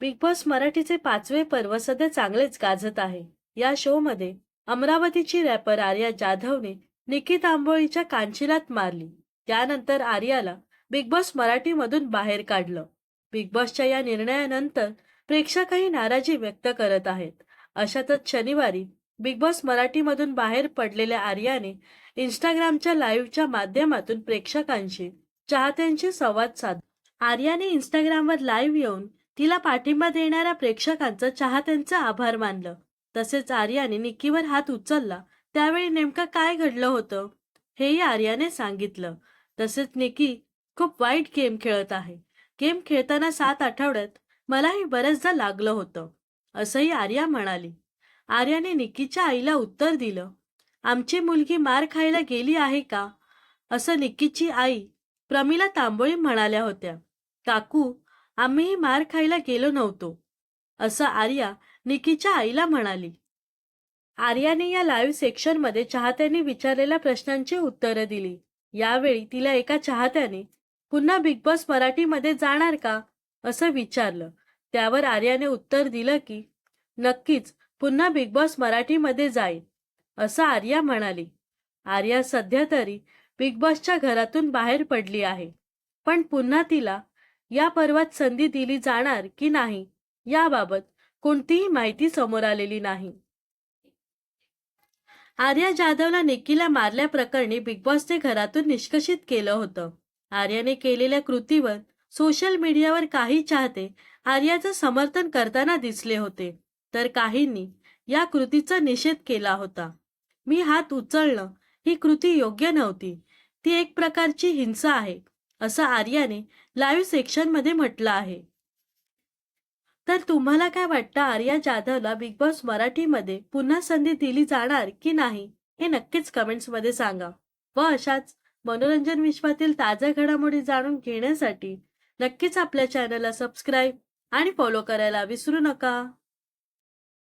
Big boss मराठीचे पाचवे पर्व सध्या चांगलेच गाजत आहे. या शो मध्ये अमरावतीची रॅपर आर्या जाधवने निकित आंबोळीच्या कांचिलात मारली. त्यानंतर आर्याला बिग बॉस मराठीमधून बाहेर काढलं. बिग बॉसच्या या निर्णयानंतर प्रेक्षकही नाराजी व्यक्त करत आहेत. अशातच शनिवारी बिग बॉस मराठीमधून बाहेर पडलेल्या आर्याने इंस्टाग्रामच्या लाईव्हच्या माध्यमातून प्रेक्षकांशी चाहत्यांशी संवाद साधला. आर्याने इंस्टाग्रामवर लाईव्ह येऊन तिला पाठिंबा देणाऱ्या प्रेक्षकांचं चाहत्यांचं आभार मानलं. तसेच आर्याने निक्कीवर हात उचलला. त्यावेळी नेमकं काय घडलं होतं? हेही आर्याने सांगितलं. तसेच निकी खूप वाईट गेम खेळत आहे. गेम खेळताना सात आठवड्यात मलाही बऱ्याचदा लागलं होतं असंही आर्या म्हणाली. आर्याने निक्कीच्या आईला उत्तर दिलं आमची मुलगी मार खायला गेली आहे का? असं निक्कीची आई प्रमिला तांबोळी म्हणाल्या होत्या. काकू आम्हीही मार खायला गेलो नव्हतो असं आर्या निकीच्या आईला म्हणाली. आर्याने या लाईव्ह सेक्शनमध्ये चाहत्यांनी विचारलेल्या प्रश्नांची उत्तरं दिली. यावेळी तिला एका चाहत्याने पुन्हा बिग बॉस मराठीमध्ये जाणार का? असं विचारलं. त्यावर आर्याने उत्तर दिलं की नक्कीच पुन्हा बिग बॉस मराठीमध्ये जाईल असं आर्या म्हणाली. आर्या सध्या तरी बिग बॉसच्या घरातून बाहेर पडली आहे. पण पुन्हा तिला या पर्वात संधी दिली जाणार की नाही याबाबत कोणतीही माहिती समोर आलेली नाही. आर्या जाधवला निकीला मारल्याप्रकरणी बिग बॉसने घरातून निष्कषित केलं होतं. आर्याने केलेल्या कृतीवर सोशल मीडियावर काही चाहते आर्याचं समर्थन करताना दिसले होते तर काहींनी या कृतीचा निषेध केला होता. मी हात उचलणं ही कृती योग्य नव्हती. ती एक प्रकारची हिंसा आहे. असं आर्याने लाईव्ह सेक्शनमध्ये म्हटलं आहे. तर तुम्हाला काय वाटतं आर्या जाधवला बिग बॉस मराठीमध्ये पुन्हा संधी दिली जाणार की नाही हे नक्कीच कमेंट्समध्ये सांगा. व अशाच मनोरंजन विश्वातील ताज्या घडामोडी जाणून घेण्यासाठी नक्कीच आपल्या चॅनलला सबस्क्राईब आणि फॉलो करायला विसरू नका.